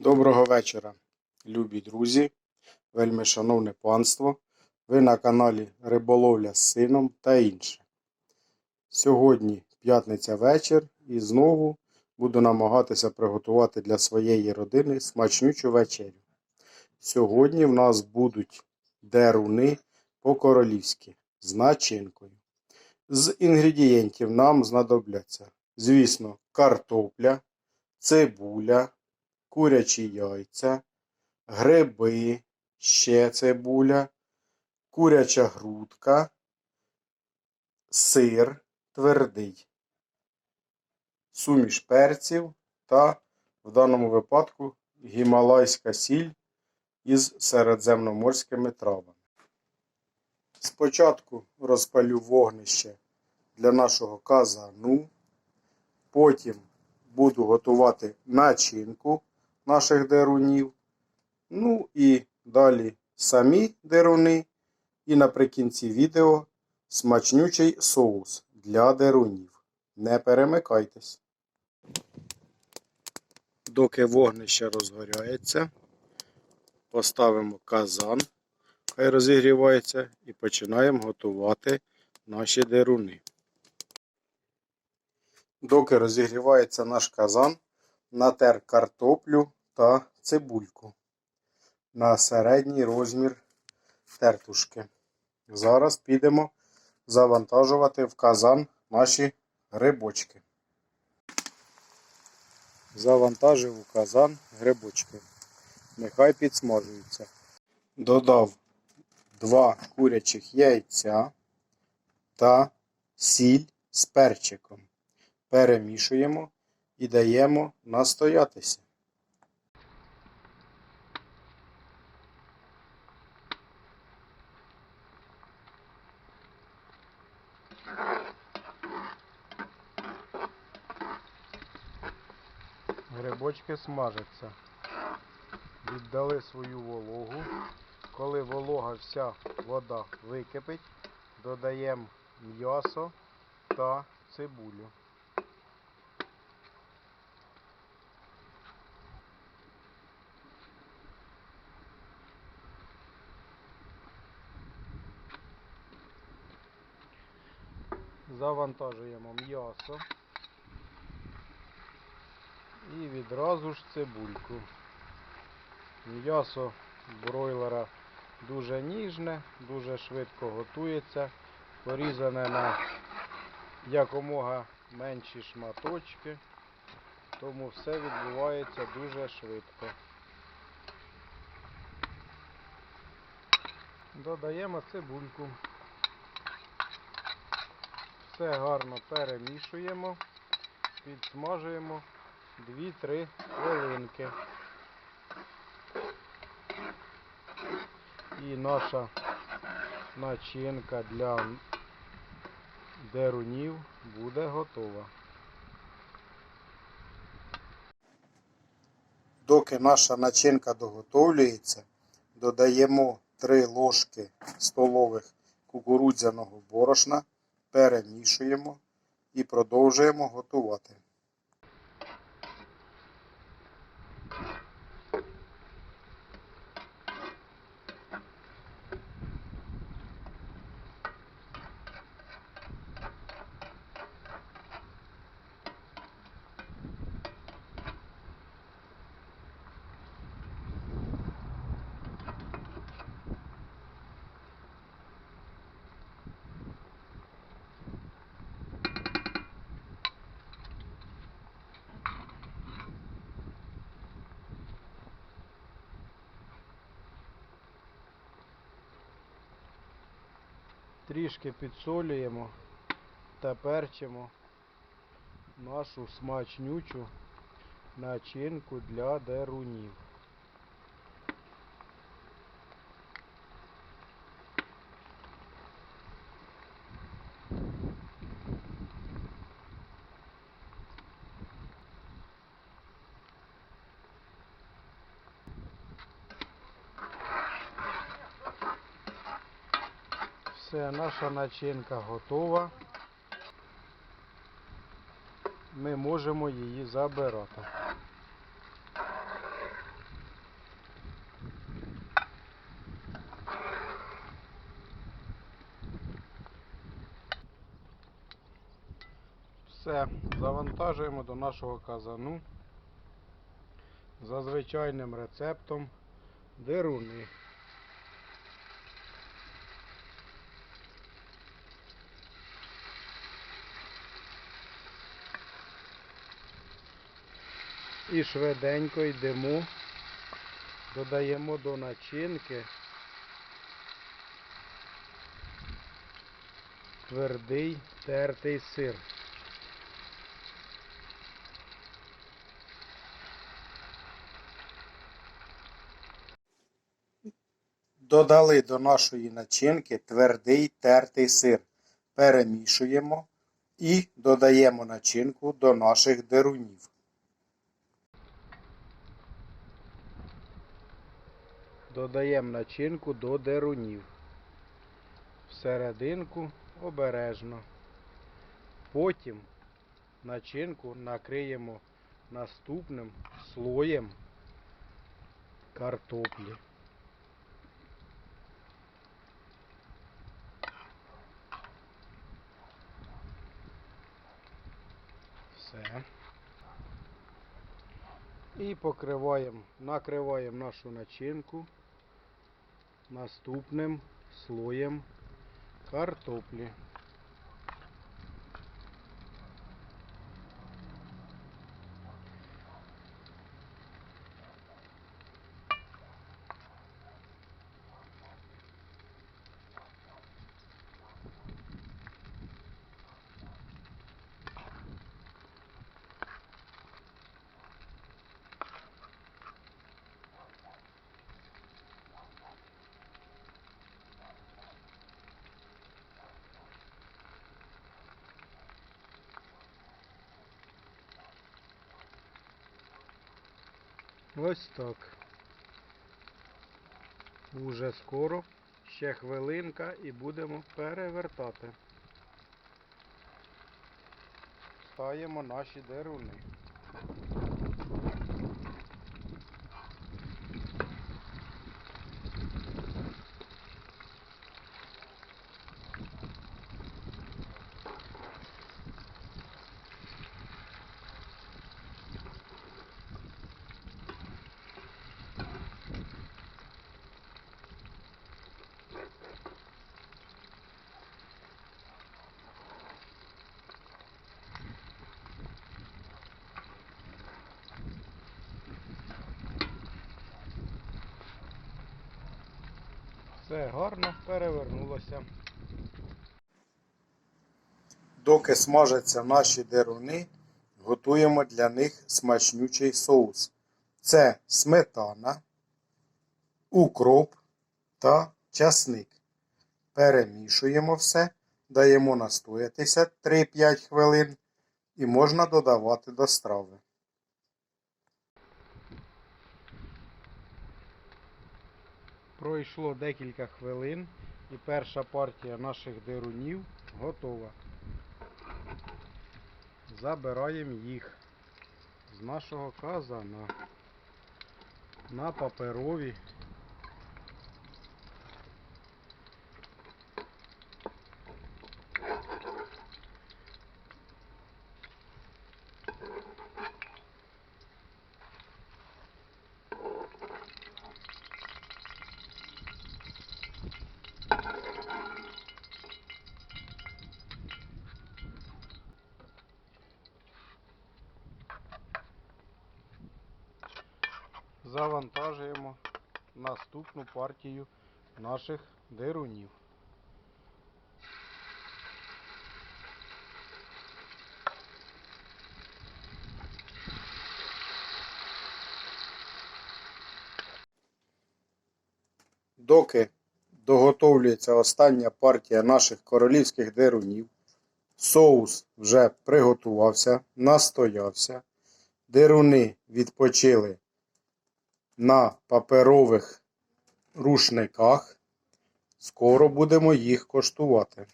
Доброго вечора, любі друзі, вельми шановне панство. Ви на каналі Риболовля з сином та інше. Сьогодні п'ятниця вечір і знову буду намагатися приготувати для своєї родини смачнючу вечерю. Сьогодні в нас будуть деруни по-королівськи з начинкою. З інгредієнтів нам знадобляться, звісно, картопля, цибуля курячі яйця, гриби, ще цибуля, куряча грудка, сир твердий, суміш перців та, в даному випадку, гімалайська сіль із середземноморськими травами. Спочатку розпалю вогнище для нашого казану, потім буду готувати начинку наших дерунів. Ну і далі самі деруни. І наприкінці відео смачнючий соус для дерунів. Не перемикайтесь. Доки вогнище розгоряється, поставимо казан, хай розігрівається, і починаємо готувати наші деруни. Доки розігрівається наш казан, натер картоплю та цибульку на середній розмір тертушки. Зараз підемо завантажувати в казан наші грибочки. Завантажив у казан грибочки. Нехай підсмажуються. Додав два курячих яйця та сіль з перчиком. Перемішуємо і даємо настоятися. Грибочки смажаться. Віддали свою вологу. Коли волога вся вода википить, додаємо м'ясо та цибулю. Завантажуємо м'ясо і відразу ж цибульку. М'ясо бройлера дуже ніжне, дуже швидко готується, порізане на якомога менші шматочки, тому все відбувається дуже швидко. Додаємо цибульку. Все гарно перемішуємо, підсмажуємо 2-3 хвилинки. І наша начинка для дерунів буде готова. Доки наша начинка доготовлюється, додаємо 3 ложки столових кукурудзяного борошна перемішуємо і продовжуємо готувати. Трішки підсолюємо та перчимо нашу смачнючу начинку для дерунів. Все, наша начинка готова. Ми можемо її забирати. Все, завантажуємо до нашого казану за звичайним рецептом деруни. І швиденько йдемо, додаємо до начинки твердий тертий сир. Додали до нашої начинки твердий тертий сир. Перемішуємо і додаємо начинку до наших дерунів. Додаємо начинку до дерунів. Всерединку обережно. Потім начинку накриємо наступним слоєм картоплі. Все. І покриваємо, накриваємо нашу начинку наступним слоєм картоплі. Ось так. Уже скоро, ще хвилинка і будемо перевертати. Ставимо наші деруни. Все гарно перевернулося. Доки смажаться наші деруни, готуємо для них смачнючий соус. Це сметана, укроп та часник. Перемішуємо все, даємо настоятися 3-5 хвилин і можна додавати до страви. Пройшло декілька хвилин і перша партія наших дерунів готова. Забираємо їх з нашого казана на паперові. Завантажуємо наступну партію наших дерунів. Доки доготовлюється остання партія наших королівських дерунів, соус вже приготувався, настоявся, деруни відпочили на паперових рушниках. Скоро будемо їх коштувати.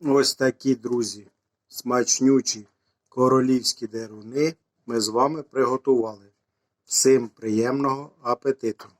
Ось такі, друзі, смачнючі королівські деруни ми з вами приготували. Всім приємного апетиту!